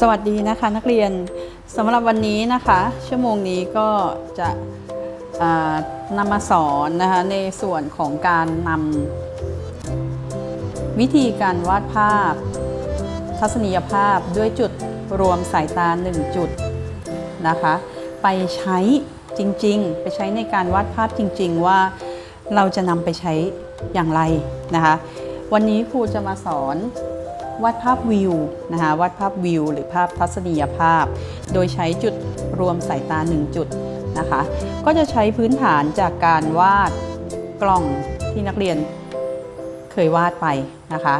สวัสดีนะคะนักเรียนสำหรับวันนี้นะคะ ชั่วโมงนี้ก็จะนำมาสอนนะคะในส่วนของการนำวิธีการวาดภาพ ทัศนียภาพด้วยจุดรวมสายตา 1 จุดนะคะ ไปใช้จริงๆ ไปใช้ในการวาดภาพจริง ๆ ว่าเราจะนำไปใช้อย่างไรนะคะ วันนี้ครูจะมาสอน วาดภาพวิวนะคะวาดภาพวิว หรือภาพทัศนียภาพ โดยใช้จุดรวมสายตา 1 จุดนะคะ ก็จะใช้พื้นฐานจากการวาดกล่องที่นักเรียนเคยวาดไปนะคะ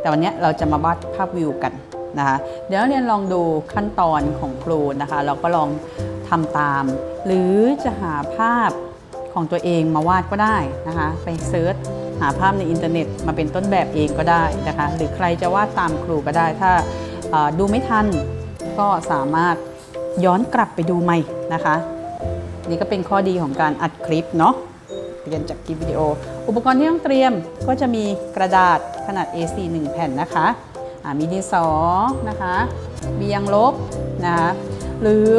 แต่วันนี้เราจะมาวาดภาพวิวกันนะคะเดี๋ยวนักเรียนลองดูขั้นตอนของครูนะคะเราก็ลองทำตาม หรือจะหาภาพของตัวเองมาวาดก็ได้นะคะ ไปเซิร์ช หาภาพในอินเทอร์เน็ตมาเป็นต้นแบบเองก็ได้นะคะ หรือใครจะวาดตามครูก็ได้ ถ้าดูไม่ทันก็สามารถย้อนกลับไปดูใหม่นะคะ นี่ก็เป็นข้อดีของการอัดคลิปเนาะเรียนจากคลิปวิดีโอ อุปกรณ์ที่ต้องเตรียมก็จะมีกระดาษขนาด A4 1 แผ่นนะคะมีดินสอนะคะมียางลบนะคะหรือ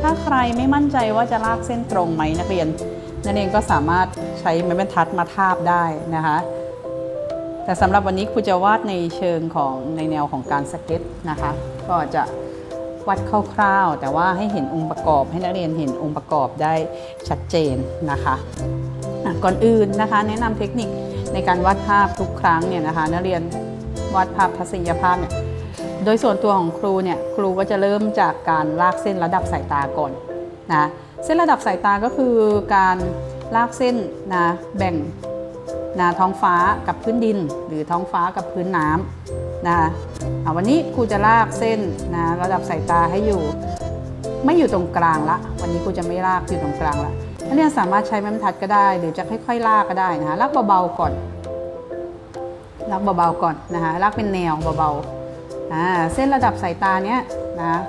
ถ้าใครไม่มั่นใจว่าจะลากเส้นตรงไหมนักเรียนนั่นเองก็สามารถ ใช้ไม้บรรทัดมาทาบได้นะคะ แต่สำหรับวันนี้ครูจะวาดในเชิงของในแนวของการสเก็ตนะคะ ก็จะวาดคร่าวๆ แต่ว่าให้เห็นองค์ประกอบให้นักเรียนเห็นองค์ประกอบได้ชัดเจนนะคะอะก่อนอื่นนะคะ แนะนำเทคนิคในการวาดภาพทุกครั้งเนี่ยนะคะนักเรียนวาดภาพทัศนียภาพเนี่ยโดยส่วนตัวของครูเนี่ยครูก็จะเริ่มจากการลากเส้นระดับสายตาก่อนนะเส้นระดับสายตาก็คือการ ลากเส้นนะแบ่งนะท้องฟ้ากับพื้นดิน หรือท้องฟ้ากับพื้นน้ำนะวันนี้ครูจะลากเส้นนะระดับสายตาให้อยู่ ไม่อยู่ตรงกลางละ วันนี้ครูจะไม่ลากอยู่ตรงกลางละนักเรียนสามารถใช้ไม้บรรทัดก็ได้ หรือจะค่อยๆลากก็ได้นะคะลากเบาๆก่อนลากเบาๆก่อนนะคะลากเป็นแนวเบาๆอ่าเส้นระดับสายตาเนี้ยนะ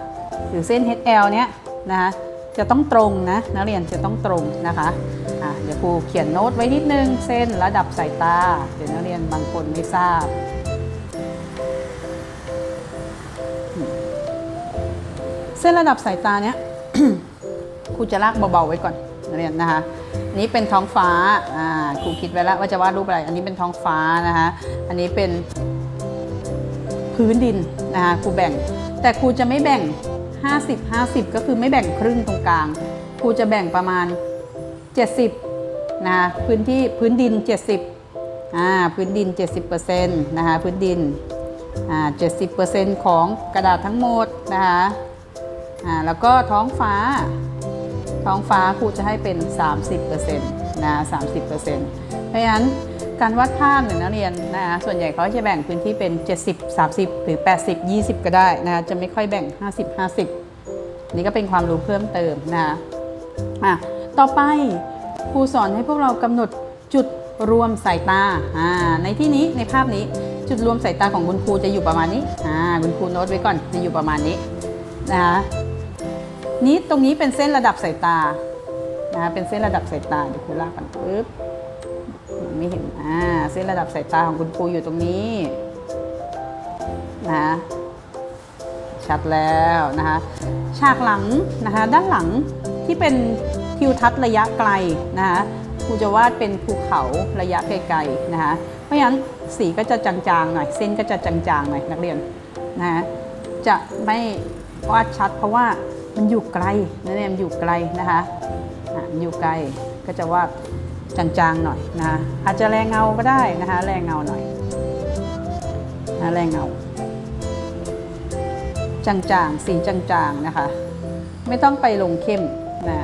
หรือเส้น HL เนี้ยนะคะ จะต้องตรงนะนักเรียนจะต้องตรงนะคะเดี๋ยวครูเขียนโน้ตไว้นิดนึง เส้นระดับสายตา เดี๋ยวนักเรียนบางคนไม่ทราบเส้นระดับสายตาเนี้ยครูจะลากเบาๆไว้ก่อนนักเรียนนะคะอันนี้เป็นท้องฟ้าอ่าครูคิดไว้แล้วว่าจะวาดรูปอะไร อันนี้เป็นท้องฟ้านะคะอันนี้เป็นพื้นดินนะคะครูแบ่ง แต่ครูจะไม่แบ่ง 50 50 ก็คือไม่แบ่งครึ่งตรงกลางครูจะแบ่งประมาณ 70นะคะพื้นที่พื้นดิน 70อ่าพื้นดิน 70%นะคะพื้นดินอ่า70%ของกระดาษทั้งหมดนะคะอ่าแล้วก็ท้องฟ้า ท้องฟ้าครูจะให้เป็น 30%นะ30%เพราะฉะนั้น การวาดภาพเนี่ยนักเรียนนะคะส่วนใหญ่เขาจะแบ่งพื้นที่เป็น 70 30 หรือ 80 20 ก็ได้นะจะไม่ค่อยแบ่ง 50 50 นี่ก็เป็นความรู้เพิ่มเติมนะคะอะต่อไปครูสอนให้พวกเรากำหนดจุดรวมสายตาอ่าในที่นี้ในภาพนี้จุดรวมสายตาของคุณครูจะอยู่ประมาณนี้อ่าคุณครูโน้ตไว้ก่อนจะอยู่ประมาณนี้นะคะนี้ตรงนี้เป็นเส้นระดับสายตานะเป็นเส้นระดับสายตาเดี๋ยวครูลากกันปึ๊บ ไม่เห็นอ่าเส้นระดับสายตาของคุณครูอยู่ตรงนี้นะชัดแล้วนะคะฉากหลังนะคะด้านหลังที่เป็นทิวทัศน์ระยะไกลนะคะครูจะวาดเป็นภูเขาระยะไกลๆนะคะเพราะฉะนั้นสีก็จะจางๆหน่อยเส้นก็จะจางๆหน่อยนักเรียนนะะจะไม่วาดชัด เพราะว่ามันอยู่ไกลนั่นเองมันอยู่ไกลนะคะอยู่ไกลก็จะวาด จางๆหน่อยนะคะอาจจะแรงเงาก็ได้นะคะแรงเงาหน่อยนะแรงเงา จางๆ สีจางๆนะคะ ไม่ต้องไปลงเข้มนะ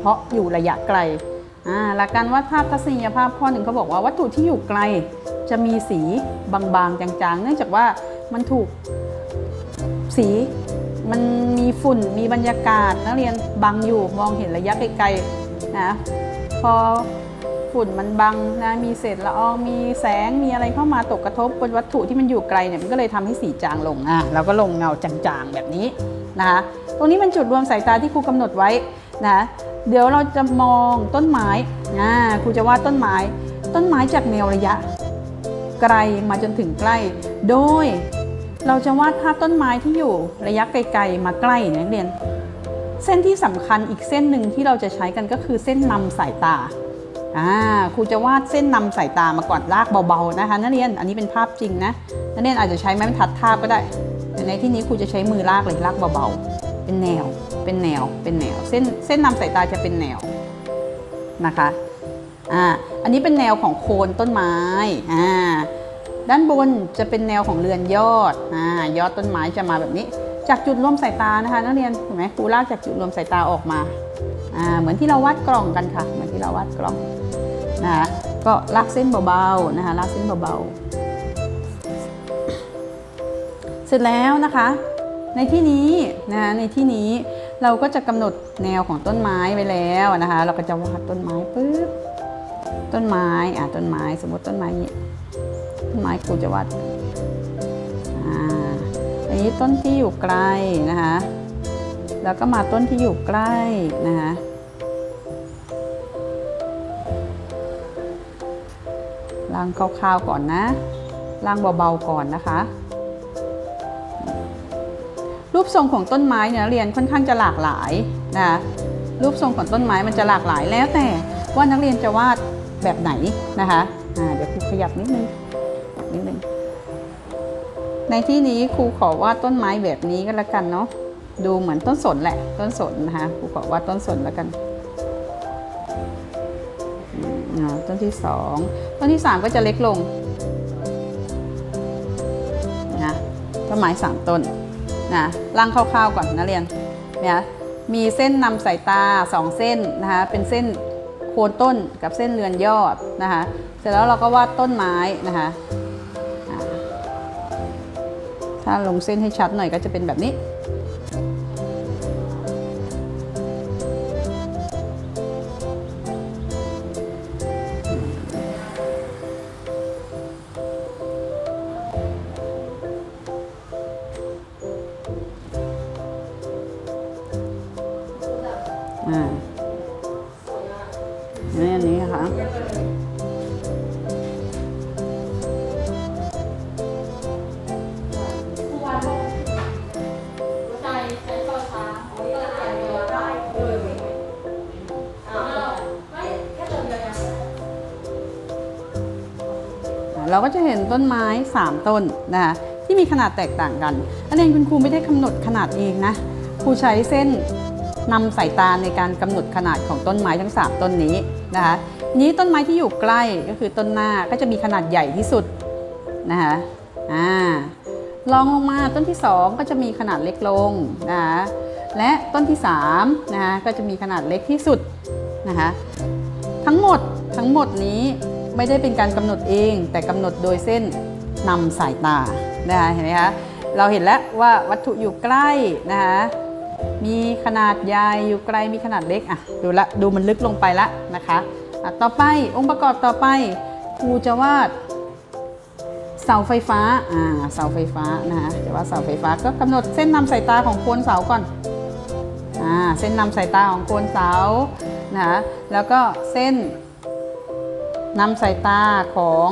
เพราะอยู่ระยะไกลอ่าหลักการวาดภาพทัศนียภาพข้อหนึ่งเขาบอกว่าวัตถุที่อยู่ไกลจะมีสีบางๆ จางๆ เนื่องจากว่ามันถูกสีมันมีฝุ่นมีบรรยากาศนักเรียนบังอยู่มองเห็นระยะไกลๆนะ พอฝุ่นมันบังนะมีเศษละอองมีแสงมีอะไรเข้ามาตกกระทบบนวัตถุที่มันอยู่ไกลเนี่ยมันก็เลยทำให้สีจางลงอะเราก็ลงเงาจางๆแบบนี้นะคะตรงนี้เป็นจุดรวมสายตาที่ครูกำหนดไว้นะเดี๋ยวเราจะมองต้นไม้อ่าครูจะวาดต้นไม้ ต้นไม้จากแนวระยะ ไกลมาจนถึงใกล้ โดย เราจะวาดภาพต้นไม้ที่อยู่ระยะไกลๆมาใกล้นี่ยนักเรียน เส้นที่สำคัญอีกเส้นหนึ่งที่เราจะใช้กันก็คือเส้นนำสายตาอ่าครูจะวาดเส้นนำสายตามาก่อนลากเบาๆนะคะนักเรียนอันนี้เป็นภาพจริงนะนักเรียนอาจจะใช้ไม้บรรทัดทาบก็ได้ แต่ในที่นี้ครูจะใช้มือลากเลยลากเบาๆ เป็นแนว เป็นแนว เป็นแนว เส้นเส้นนำสายตาจะเป็นแนวนะคะอ่าอันนี้เป็นแนวของโคนต้นไม้อ่าด้านบนจะเป็นแนวของเรือนยอดอ่ายอดต้นไม้จะมาแบบนี้ จากจุดรวมสายตานะคะ นักเรียนเห็นไหมครูลากจากจุดรวมสายตาออกมาอ่าเหมือนที่เราวาดกล่องกันค่ะ เหมือนที่เราวาดกล่องนะคะก็ลากเส้นเบาๆนะคะลากเส้นเบาๆเสร็จแล้วนะคะ ในที่นี้นะคะในที่นี้เราก็จะกำหนดแนวของต้นไม้ไว้แล้วนะคะ เราก็จะวาดต้นไม้ปุ๊บต้นไม้อะต้นไม้สมมติต้นไม้นี้ต้นไม้ครูจะวาด อันนี้ต้นที่อยู่ไกลนะคะ แล้วก็มาต้นที่อยู่ใกล้นะคะล้างคร่าวๆก่อนนะล้างเบาๆก่อนนะคะ รูปทรงของต้นไม้เนี่ยเรียนค่อนข้างจะหลากหลายนะคะรูปทรงของต้นไม้มันจะหลากหลายแล้วแต่ว่านักเรียนจะวาดแบบไหนนะคะอ่าเดี๋ยวครูขยับนิดนึงนิดนึง ในที่นี้ครูขอวาดต้นไม้แบบนี้ก็แล้วกันเนาะดูเหมือนต้นสนแหละต้นสนนะคะครูขอวาดต้นสนแล้วกันต้นที่สองต้นที่สามก็จะเล็กลงนะต้นไม้สามต้นนะล่างคร่าวๆก่อนนะเรียนเนี่ยมีเส้นนำสายตาสองเส้นนะคะเป็นเส้นโคนต้นกับเส้นเรือนยอดนะคะเสร็จแล้วเราก็วาดต้นไม้นะคะ ถ้าลงเส้นให้ชัดหน่อยก็จะเป็นแบบนี้ อ่า เราก็จะเห็นต้นไม้ 3 ต้นนะคะที่มีขนาดแตกต่างกันอันนี้คุณครูไม่ได้กำหนดขนาดเองนะครูใช้เส้นนำสายตาในการกำหนดขนาดของต้นไม้ทั้ง 3 ต้นนี้นะคะนี้ต้นไม้ที่อยู่ใกล้ก็คือต้นหน้าก็จะมีขนาดใหญ่ที่สุดนะคะอ่าลองลงมาต้นที่ 2 ก็จะมีขนาดเล็กลงนะคะและต้นที่3นะคะก็จะมีขนาดเล็กที่สุดนะคะทั้งหมดทั้งหมดนี้ ไม่ได้เป็นการกำหนดเอง แต่กำหนดโดยเส้นนำสายตานะคะเห็นไหมคะเราเห็นแล้วว่าวัตถุอยู่ใกล้นะคะมีขนาดใหญ่อยู่ไกลมีขนาดเล็กอะดูละดูมันลึกลงไปละนะคะะต่อไปองค์ประกอบต่อไปครูจะวาดเสาไฟฟ้าอ่าเสาไฟฟ้านะคะจะวาดเสาไฟฟ้าก็กำหนดเส้นนำสายตาของโคนเสาก่อนอ่าเส้นนำสายตาของโคนเสานะคะแล้วก็เส้น นำสายตาของ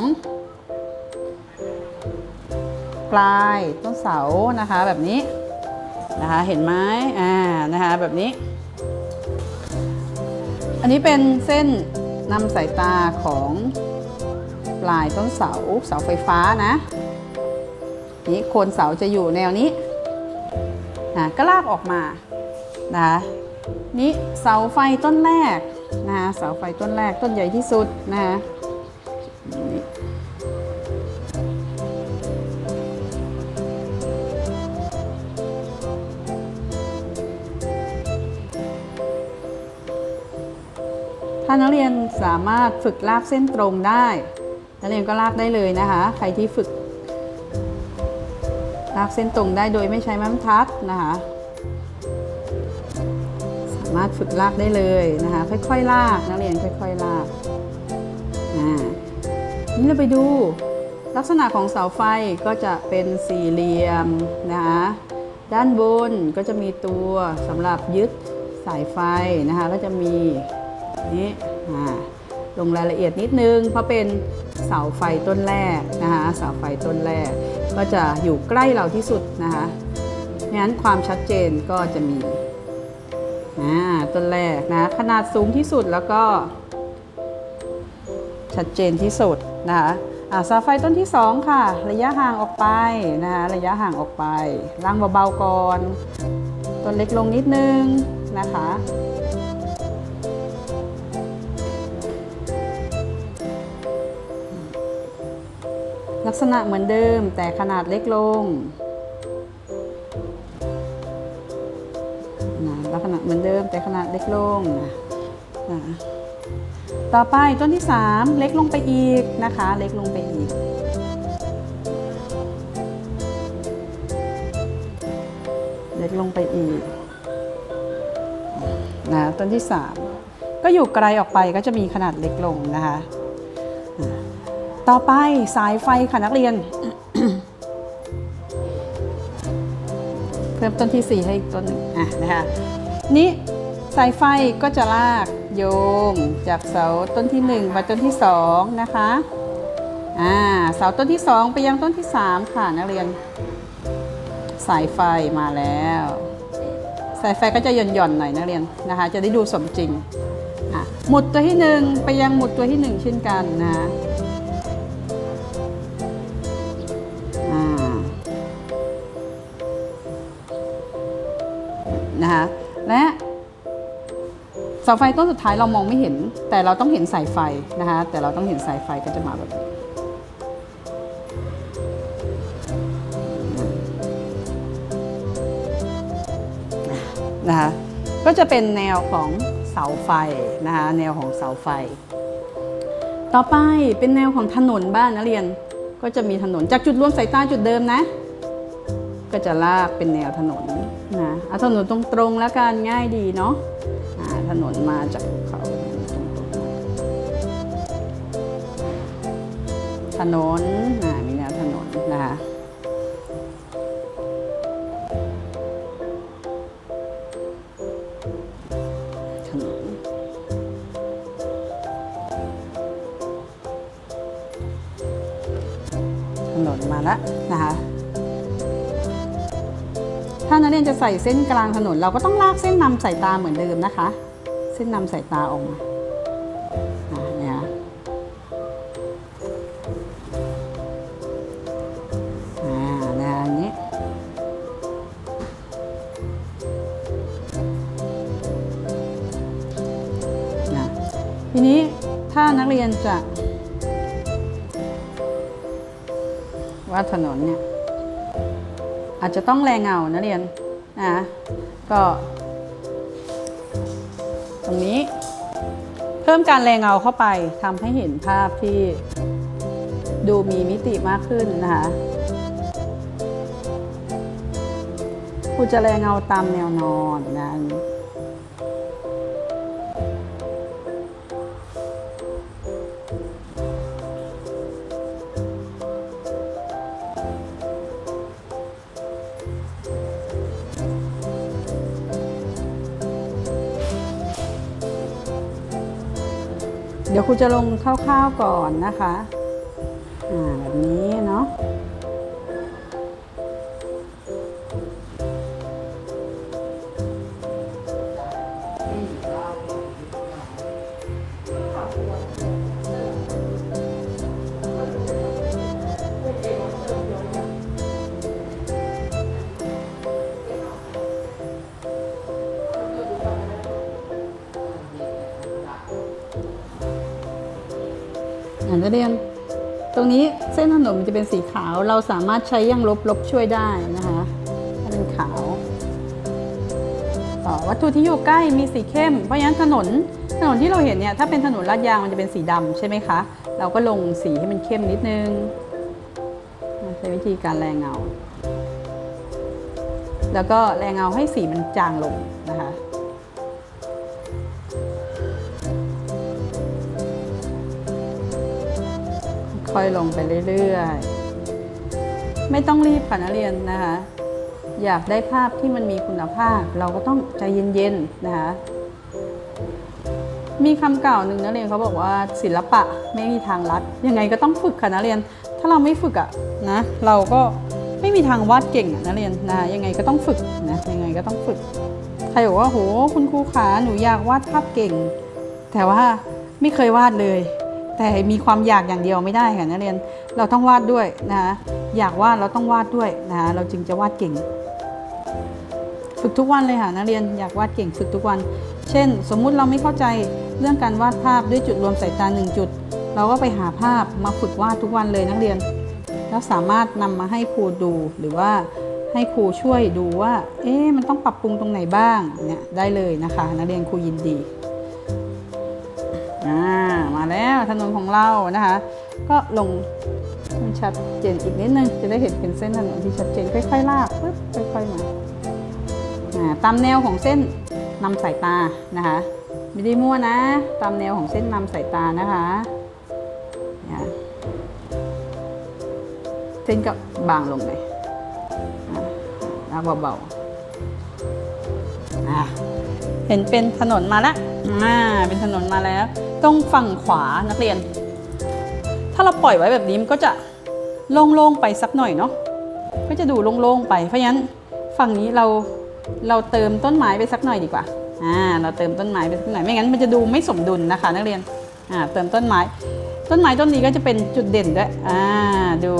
ปลายต้นเสานะคะแบบนี้นะคะเห็นไหมอ่านะคะแบบนี้ อันนี้เป็นเส้นนำสายตาของปลายต้นเสาเสาไฟฟ้านะนี่โคนเสาจะอยู่แนวนี้นะก็ลากออกมานะคะนี่เสาไฟต้นแรก นะคะเสาไฟต้นแรกต้นใหญ่ที่สุดนะคะถ้านักเรียนสามารถฝึกลากเส้นตรงได้ นักเรียนก็ลากได้เลยนะคะ ใครที่ฝึก ลากเส้นตรงได้โดยไม่ใช้ไม้บรรทัดนะคะามารถฝึกลากได้เลยนะคะ ค่อยๆลากนักเรียนค่อย ๆลากอ่านี่เราไปดูลักษณะของเสาไฟก็จะเป็นสี่เหลี่ยมนะคะด้านบนก็จะมีตัวสำหรับยึดสายไฟนะคะก็จะมีนี้อ่าลงรายละเอียดนิดนึง เพราะเป็นเสาไฟต้นแรกนะคะเสาไฟต้นแรก ก็จะอยู่ใกล้เราที่สุดนะคะงั้นความชัดเจนก็จะมี อ่าต้นแรกนะ ขนาดสูงที่สุดแล้วก็ ชัดเจนที่สุดนะคะอ่าสาไฟต้นที่ 2 ค่ะ ระยะห่างออกไปนะคะระยะห่างออกไปล่างเบาๆก่อนต้นเล็กลงนิดนึงนะคะลักษณะเหมือนเดิมแต่ขนาดเล็กลง เหมือนเดิมแต่ขนาดเล็กลงนะต่อไปต้นที่ 3 เล็กลงไปอีกนะคะ เล็กลงไปอีก เล็กลงไปอีกนะต้นที่ 3 ก็อยู่ไกลออกไปก็จะมีขนาดเล็กลงนะคะ ต่อไปสายไฟค่ะนักเรียน เพิ่มต้นที่ 4 ให้อีกต้นหนึ่งอะนะคะ นี้สายไฟก็จะลากโยงจากเสาต้นที่ 1 มาต้นที่ 2 นะคะอ่าเสาต้นที่ 2 ไปยังต้นที่ 3 ค่ะนักเรียน สายไฟมาแล้ว สายไฟก็จะหย่อนหย่อนๆหน่อยนักเรียนนะคะ จะได้ดูสมจริงอะหมุดตัวที่หนึ่งไปยังหมุดตัวที่หนึ่งเช่นกันนะ เสาไฟต้นสุดท้ายเรามองไม่เห็น แต่เราต้องเห็นสายไฟนะคะแต่เราต้องเห็นสายไฟก็จะมาแบบนี้นะคะก็จะเป็นแนวของเสาไฟนะคะแนวของเสาไฟ ต่อไปเป็นแนวของถนนบ้านนักเรียนก็จะมีถนนจากจุดรวมสายตาจุดเดิมนะ ก็จะลากเป็นแนวถนนนะเอาถนนตรงๆแล้วกันง่ายดีเนาะ นนมาจากภูเขาถนนอ่ามีแนวถนนนะคะถนนถนนมาแล้วนะคะถ้านักเรียนจะใส่เส้นกลางถนน เราก็ต้องลากเส้นนำสายตาเหมือนเดิมนะคะ เส้นนำสายตาออกมาเนี่ยอ่าเนี่ยอันนี้นะทีนี้ถ้านักเรียนจะวาดถนนเนี่ย อาจจะต้องแรงเงานะเรียนนะก็ รงนี้ เพิ่มการแรงเงาเข้าไปทำให้เห็นภาพที่ดูมีมิติมากขึ้นนะคะครูจะแรงเงาตามแนวนอนนะ จะลงคร่าวๆก่อนนะคะ นักเรียน ตรงนี้เส้นถนนมันจะเป็นสีขาว เราสามารถใช้ยางลบลบช่วยได้นะคะถ้าเป็นขาวต่อวัตถุที่อยู่ใกล้มีสีเข้ม เพราะฉะนั้นถนนถนนที่เราเห็นเนี่ยถ้าเป็นถนนลาดยางมันจะเป็นสีดำใช่ไหมคะ เราก็ลงสีให้มันเข้มนิดนึงใช้วิธีการแรงเงา แล้วก็แรงเงาให้สีมันจางลงนะคะ ค่อยลงไปเรื่อยๆ ไม่ต้องรีบค่ะนักเรียนนะคะ อยากได้ภาพที่มันมีคุณภาพ เราก็ต้องใจเย็นๆ นะคะ มีคำกล่าวหนึ่งนักเรียนเขาบอกว่าศิลปะไม่มีทางลัด ยังไงก็ต้องฝึกค่ะนักเรียน ถ้าเราไม่ฝึกอะนะเราก็ไม่มีทางวาดเก่งอะนักเรียนนะยังไงก็ต้องฝึกนะยังไงก็ต้องฝึกใครบอกว่าโหคุณครูขาหนูอยากวาดภาพเก่ง แต่ว่าไม่เคยวาดเลย แต่มีความอยากอย่างเดียวไม่ได้ค่ะนักเรียน เราต้องวาดด้วยนะคะอยากวาดเราต้องวาดด้วยนะคะเราจึงจะวาดเก่ง ฝึกทุกวันเลยค่ะนักเรียนอยากวาดเก่งฝึกทุกวัน เช่น สมมุติเราไม่เข้าใจเรื่องการวาดภาพด้วยจุดรวมสายตาหนึ่งจุด เราก็ไปหาภาพมาฝึกวาดทุกวันเลยนักเรียน แล้วสามารถนำมาให้ครูดูหรือว่าให้ครูช่วยดูว่า เอ๊ะมันต้องปรับปรุงตรงไหนบ้างเนี่ยได้เลยนะคะ นักเรียนครูยินดี อ่ามาแล้วถนนของเรานะคะ ก็ลงชัดเจนอีกนิดนึง จะได้เห็นเป็นเส้นถนนที่ชัดเจนค่อยๆลากปึ๊บค่อยๆมาอ่าตามแนวของเส้นนำสายตานะคะไม่ได้มั่วนะ ตามแนวของเส้นนำสายตานะคะเส้นก็บางลงเลยอ่าแล้วเบาๆอ่า เห็นเป็นถนนมาแล้วอ่าเป็นถนนมาแล้วตรงฝั่งขวานักเรียน ถ้าเราปล่อยไว้แบบนี้มันก็จะโล่งๆไปสักหน่อยเนาะก็จะดูโล่งๆไปเพราะฉะนั้นฝั่งนี้เราเราเติมต้นไม้ไปสักหน่อยดีกว่าอ่าเราเติมต้นไม้ไปสักหน่อยไม่งั้นมันจะดูไม่สมดุลนะคะ นักเรียนอ่าเติมต้นไม้ ต้นไม้ต้นนี้ก็จะเป็นจุดเด่นด้วยอ่าดู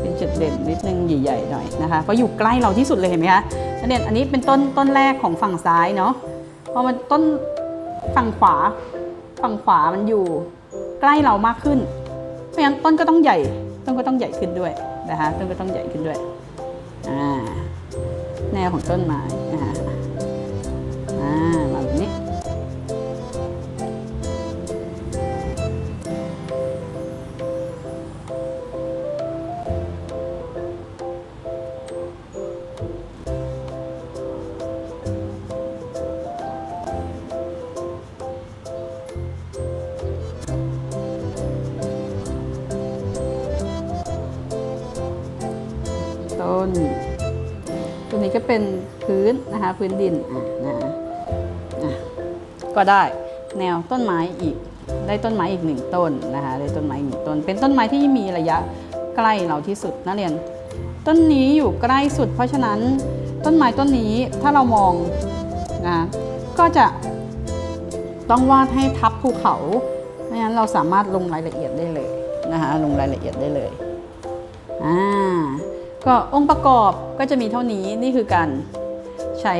เป็นจุดเด่นนิดนึงใหญ่ๆหน่อยนะคะเพราะอยู่ใกล้เราที่สุดเลยเห็นไหมคะนักเรียนอันนี้เป็นต้นต้นแรกของฝั่งซ้ายเนาะ พราะมันต้นฝั่งขวา ฝั่งขวามันอยู่ใกล้เรามากขึ้น เพราะฉะนั้นต้นก็ต้องใหญ่ ต้นก็ต้องใหญ่ขึ้นด้วยนะคะ ต้นก็ต้องใหญ่ขึ้นด้วย อ่า แนวของต้นไม้อ่าอ่ามาแบบนี้ พื้นดินนะอะก็ได้แนวต้นไม้อีกได้ต้นไม้อีกหนึ่งต้นนะคะได้ต้นไม้อีกหนึ่งต้น เป็นต้นไม้ที่มีระยะใกล้เราที่สุดนักเรียน ต้นนี้อยู่ใกล้สุด เพราะฉะนั้นต้นไม้ต้นนี้ถ้าเรามองนะก็จะต้องวาดให้ทับภูเขาไม่งั้นเราสามารถลงรายละเอียดได้เลยนะคะลงรายละเอียดได้เลยอ่าก็องค์ประกอบก็จะมีเท่านี้นี่คือการ ใช้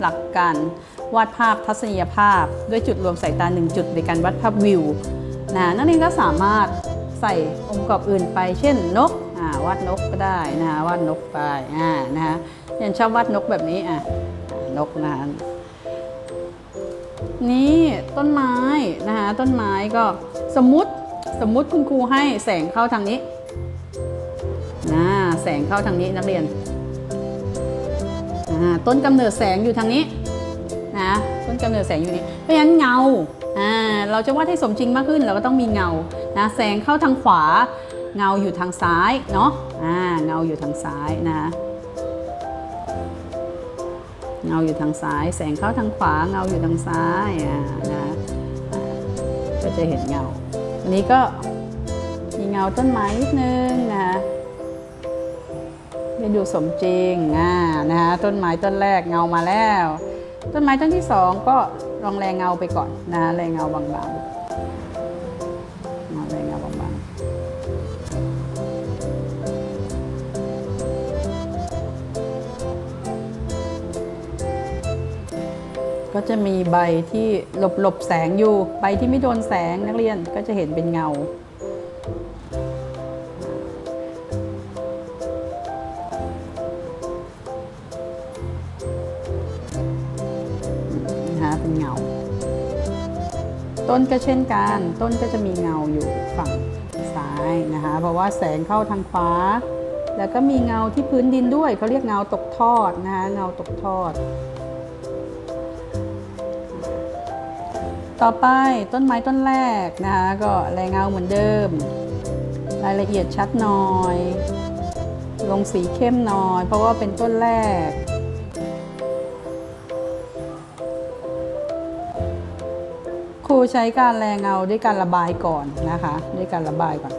หลักการวาดภาพทัศนียภาพ ด้วยจุดรวมสายตา 1 จุดในการวาดภาพวิวนะนักเรียนก็สามารถใส่องค์ประกอบอื่นไป เช่นนกวาดนกก็ได้นะคะวาดนกไปอ่านะคะเรียนชอบวาดนกแบบนี้อะนกนะนี่ต้นไม้นะคะต้นไม้ก็สมมติสมมติคุณครูให้แสงเข้าทางนี้นะแสงเข้าทางนี้นักเรียน ต้นกำเนิดแสงอยู่ทางนี้นะต้นกำเนิดแสงอยู่นี้เพราะฉะนั้นเงาอ่าเราจะวาดให้สมจริงมากขึ้นเราก็ต้องมีเงานะแสงเข้าทางขวา เงาอยู่ทางซ้ายเนาะอ่าเงาอยู่ทางซ้ายนะเงาอยู่ทางซ้าย แสงเข้าทางขวาเงาอยู่ทางซ้ายอ่านะก็จะเห็นเงาอันนี้ก็มีเงาต้นไม้นิดนึงนะ คะดูสมจริงอ่านะคะต้นไม้ต้นแรกเงามาแล้ว ต้นไม้ต้นที่สองก็ลองแรงเงาไปก่อนนะแรงเงาบางๆเอาแรงเงาบางๆ ก็จะมีใบที่หลบหลบแสงอยู่ ใบที่ไม่โดนแสงนักเรียนก็จะเห็นเป็นเงา ต้นก็เช่นกัน ต้นก็จะมีเงาอยู่ฝั่งซ้ายนะคะ เพราะว่าแสงเข้าทางขวา แล้วก็มีเงาที่พื้นดินด้วย เขาเรียกเงาตกทอดนะคะ เงาตกทอด ต่อไปต้นไม้ต้นแรกนะคะ ก็แรงเงาเหมือนเดิม รายละเอียดชัดหน่อย ลงสีเข้มหน่อย เพราะว่าเป็นต้นแรก รูใช้การแรงเงาด้วยการระบายก่อนนะคะ ด้วยการระบายก่อน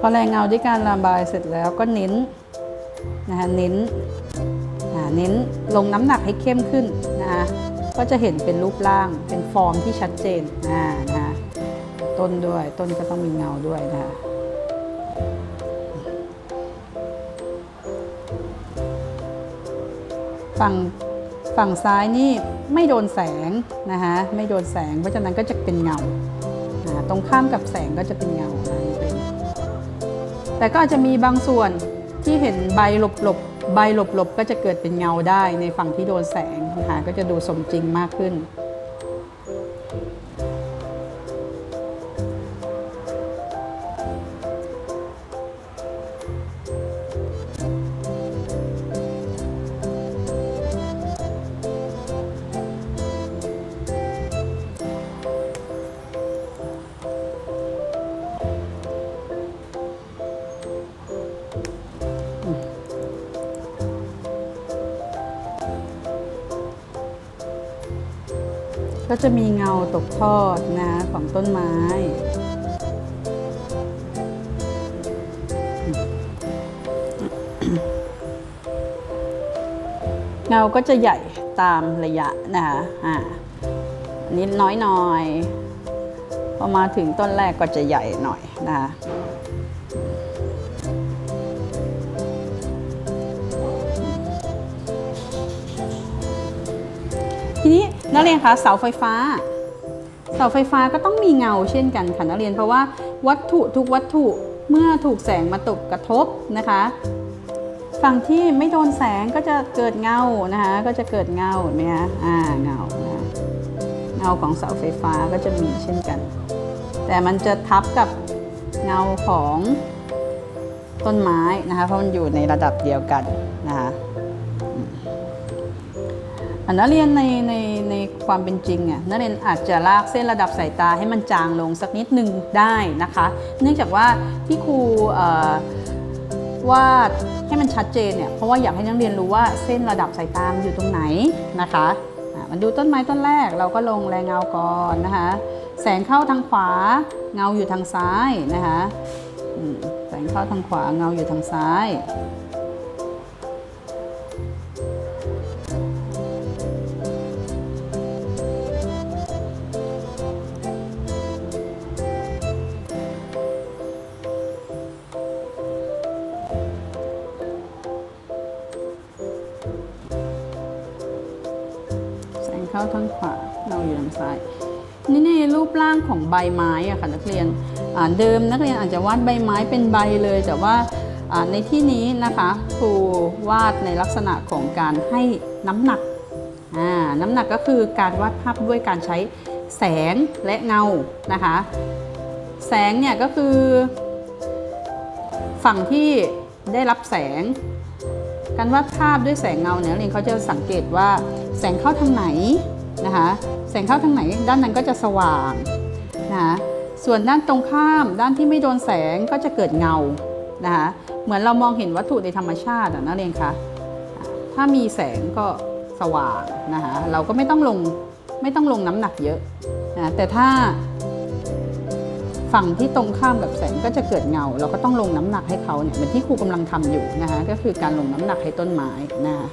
พอแรงเงาด้วยการระบายเสร็จแล้วก็เน้นนะคะเน้นเน้นลงน้ำหนักให้เข้มขึ้นนะคะก็จะเห็นเป็นรูปร่างเป็นฟอร์มที่ชัดเจนอ่านะคะต้นด้วยต้นก็ต้องมีเงาด้วยนะคะฝั่ง ฝั่งซ้ายนี่ไม่โดนแสงนะคะไม่โดนแสงเพราะฉะนั้นก็จะเป็นเงาตรงข้ามกับแสงก็จะเป็นเงา แต่ก็อาจจะมีบางส่วนที่เห็นใบหลบหลบๆใบหลบหลบๆก็จะเกิดเป็นเงาได้ในฝั่งที่โดนแสงนะคะก็จะดูสมจริงมากขึ้น จะมีเงาตกทอดนะของต้นไม้ เงาก็จะใหญ่ตามระยะนะคะอ่าอันนี้น้อยหน่อยพอมาถึงต้นแรกก็จะใหญ่หน่อยนะคะทีนี้ นักเรียนคะเสาไฟฟ้า เสาไฟฟ้าก็ต้องมีเงาเช่นกันค่ะนักเรียนเพราะว่าวัตถุทุกวัตถุเมื่อถูกแสงมาตกกระทบนะคะ ฝั่งที่ไม่โดนแสงก็จะเกิดเงานะคะ ก็จะเกิดเงาเห็นไหมคะอ่าเงาเงาของเสาไฟฟ้าก็จะมีเช่นกัน แต่มันจะทับกับเงาของต้นไม้นะคะ เพราะมันอยู่ในระดับเดียวกันนะคะ นักเรียนในในในความเป็นจริงอะนักเรียนอาจจะลากเส้นระดับสายตาให้มันจางลงสักนิดหนึ่งได้นะคะ เนื่องจากว่าที่ครูวาดให้มันชัดเจนเนี่ยเพราะว่าอยากให้นักเรียนรู้ว่าเส้นระดับสายตามันอยู่ตรงไหนนะคะอะมาดูต้นไม้ต้นแรกเราก็ลงแรงเงาก่อนนะคะแสงเข้าทางขวาเงาอยู่ทางซ้ายนะคะแสงเข้าทางขวาเงาอยู่ทางซ้าย ซ้าย นี่ในรูปร่างของใบไม้อะค่ะนักเรียนเดิมนักเรียนอาจจะวาดใบไม้เป็นใบเลย แต่ว่าในที่นี้นะคะครูวาดในลักษณะของการให้น้ำหนักน้ำหนักก็คือการวาดภาพด้วยการใช้แสงและเงานะคะ แสงเนี่ยก็คือ ฝั่งที่ได้รับแสง การวาดภาพด้วยแสงเงาเนี่ยนักเรียนเขาจะสังเกตว่าแสงเข้าทางไหน นะคะ แสงเข้าทางไหนด้านนั้นก็จะสว่างนะคะส่วนด้านตรงข้ามด้านที่ไม่โดนแสงก็จะเกิดเงานะคะเหมือนเรามองเห็นวัตถุในธรรมชาติอะนักเรียนคะถ้ามีแสงก็สว่างนะคะเราก็ไม่ต้องลงไม่ต้องลงน้ำหนักเยอะนะแต่ถ้าฝั่งที่ตรงข้ามกับแสงก็จะเกิดเงา เราก็ต้องลงน้ำหนักให้เขาเนี่ยเหมือนที่ครูกำลังทำอยู่นะคะก็คือการลงน้ำหนักให้ต้นไม้นะคะ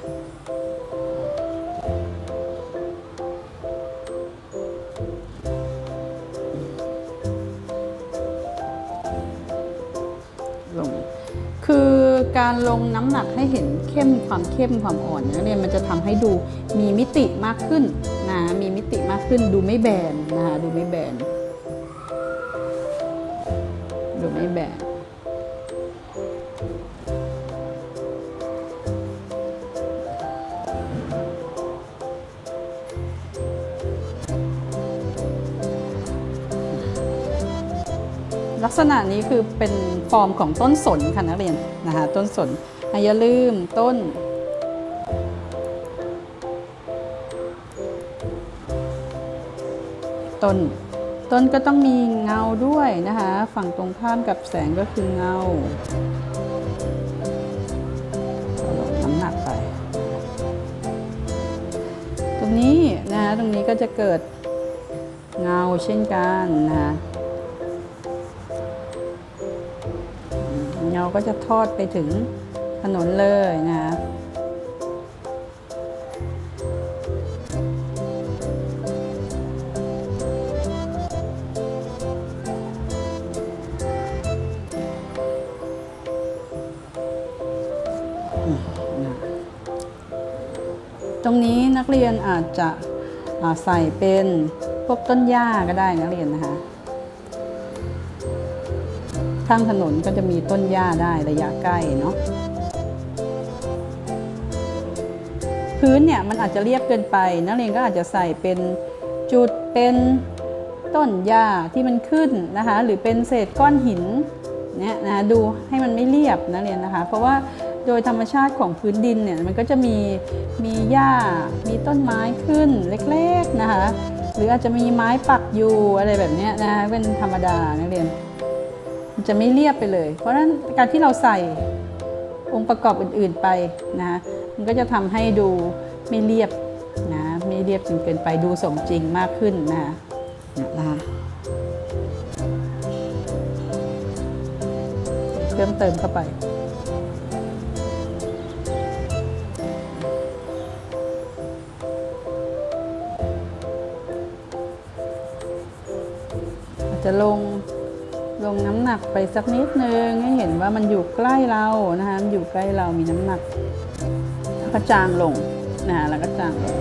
การลงน้ำหนักให้เห็นเข้มความเข้มความอ่อนเนี่ยนักเรียนมันจะทำให้ดูมีมิติมากขึ้นนะมีมิติมากขึ้นดูไม่แบนนะคะดูไม่แบนดูไม่แบนลักษณะนี้คือเป็น ฟอร์มของต้นสนค่ะนักเรียนนะคะต้นสนอะอย่าลืมต้น ต้น ต้นก็ต้องมีเงาด้วยนะคะ ฝั่งตรงข้ามกับแสงก็คือเงาลดน้ำหนักไป ตรงนี้นะคะตรงนี้ก็จะเกิดเงาเช่นกันนะคะ เงาก็จะทอดไปถึงถนนเลยนะคะตรงนี้นักเรียนอาจจะใส่เป็นพวกต้นหญ้าก็ได้นักเรียนนะคะ ข้างถนนก็จะมีต้นหญ้าได้ระยะใกล้เนาะพื้นเนี่ยมันอาจจะเรียบเกินไปนักเรียนก็อาจจะใส่เป็นจุดเป็นต้นหญ้าที่มันขึ้นนะคะ หรือเป็นเศษก้อนหินเนี่ยนะดูให้มันไม่เรียบนักเรียนนะคะ เพราะว่าโดยธรรมชาติของพื้นดินเนี่ยมันก็จะมีมีหญ้ามีต้นไม้ขึ้นเล็กๆนะคะ หรืออาจจะมีไม้ปักอยู่อะไรแบบนี้นะคะเป็นธรรมดานักเรียน จะไม่เรียบไปเลย เพราะฉะนั้นการที่เราใส่องค์ประกอบอื่นๆไปนะมันก็จะทำให้ดูไม่เรียบนะไม่เรียบจนเกินไปดูสมจริงมากขึ้นนะนะคะเพิ่มเติมเข้าไปจะลง ลงน้ำหนักไปสักนิดนึงให้เห็นว่ามันอยู่ใกล้เรานะคะอยู่ใกล้เรามีน้ำหนักแล้วก็จางลงนะคะแล้วก็จางลง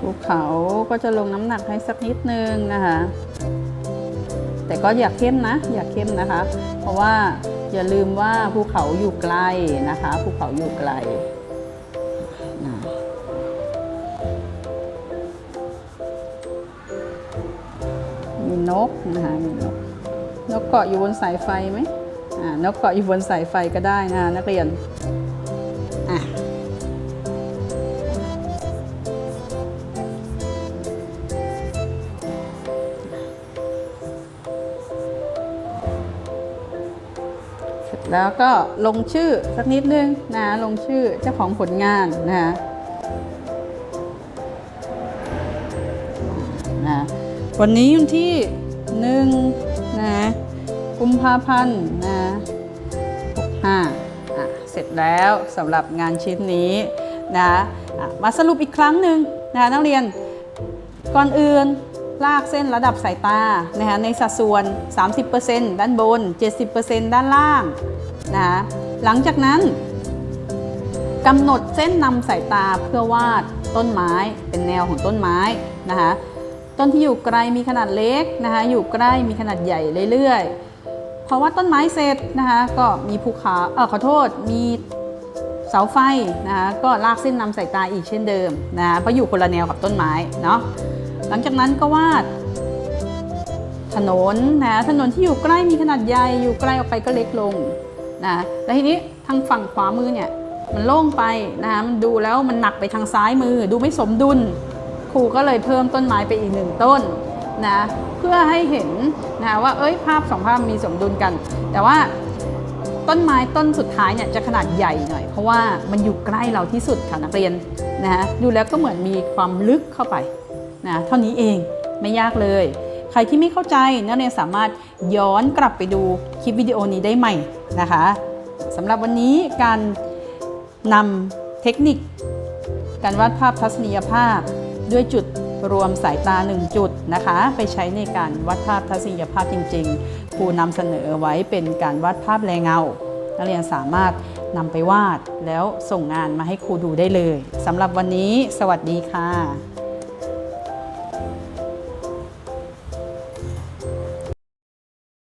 ภูเขาก็จะลงน้ำหนักให้สักนิดนึงนะคะ แต่ก็อย่าเข้มนะ อย่าเข้มนะคะ เพราะว่าอย่าลืมว่าภูเขาอยู่ไกลนะคะภูเขาอยู่ไกลมีนกนะคะมีนกนกเกาะอยู่บนสายไฟไหมอ่านกเกาะอยู่บนสายไฟก็ได้นะคะนักเรียน แล้วก็ลงชื่อสักนิดนึงนะลงชื่อเจ้าของผลงานนะนะวันนี้วันที่หนึ่งนะกุมภาพันธ์นะหกห้าอะเสร็จแล้วสำหรับงานชิ้นนี้นะะมาสรุปอีกครั้งหนึ่งนะนักเรียนก่อนอื่นลากเส้นระดับสายตานะคะในสัดส่วน 30%ด้านบน 70%ด้านล่าง นะหลังจากนั้นกำหนดเส้นนำสายตาเพื่อวาดต้นไม้เป็นแนวของต้นไม้นะคะต้นที่อยู่ไกลมีขนาดเล็กนะคะอยู่ใกล้มีขนาดใหญ่เรื่อยๆเพราะว่าต้นไม้เสร็จนะคะก็มีภูเขาเออขอโทษมีเสาไฟนะคะก็ลากเส้นนำสายตาอีกเช่นเดิมนะคะเพราะอยู่คนละแนวกับต้นไม้เนาะหลังจากนั้นก็วาดถนนนะถนนที่อยู่ใกล้มีขนาดใหญ่อยู่ใกล้ออกไปก็เล็กลง นะแล้วทีนี้ทางฝั่งขวามือเนี่ยมันโล่งไปนะคะมันดูแล้วมันหนักไปทางซ้ายมือ ดูไม่สมดุล ครูก็เลยเพิ่มต้นไม้ไปอีกหนึ่งต้นนะเพื่อให้เห็นนะว่าเอ้ยภาพสองภาพมีสมดุลกัน แต่ว่าต้นไม้ต้นสุดท้ายเนี่ยจะขนาดใหญ่หน่อย เพราะว่ามันอยู่ใกล้เราที่สุดค่ะนักเรียนนะฮะดูแล้วก็เหมือนมีความลึกเข้าไปนะเท่านี้เองไม่ยากเลย ใครที่ไม่เข้าใจนักเรียนสามารถย้อนกลับไปดูคลิปวิดีโอนี้ได้ใหม่นะคะสำหรับวันนี้การนำเทคนิค การวาดภาพทัศนียภาพ ด้วยจุดรวมสายตา 1 จุดนะคะ ไปใช้ในการวาดภาพทัศนียภาพจริงๆครูนำเสนอไว้เป็นการวาดภาพแรงเงานักเรียนสามารถนำไปวาดแล้วส่งงานมาให้ครูดูได้เลยสำหรับวันนี้ สวัสดีค่ะ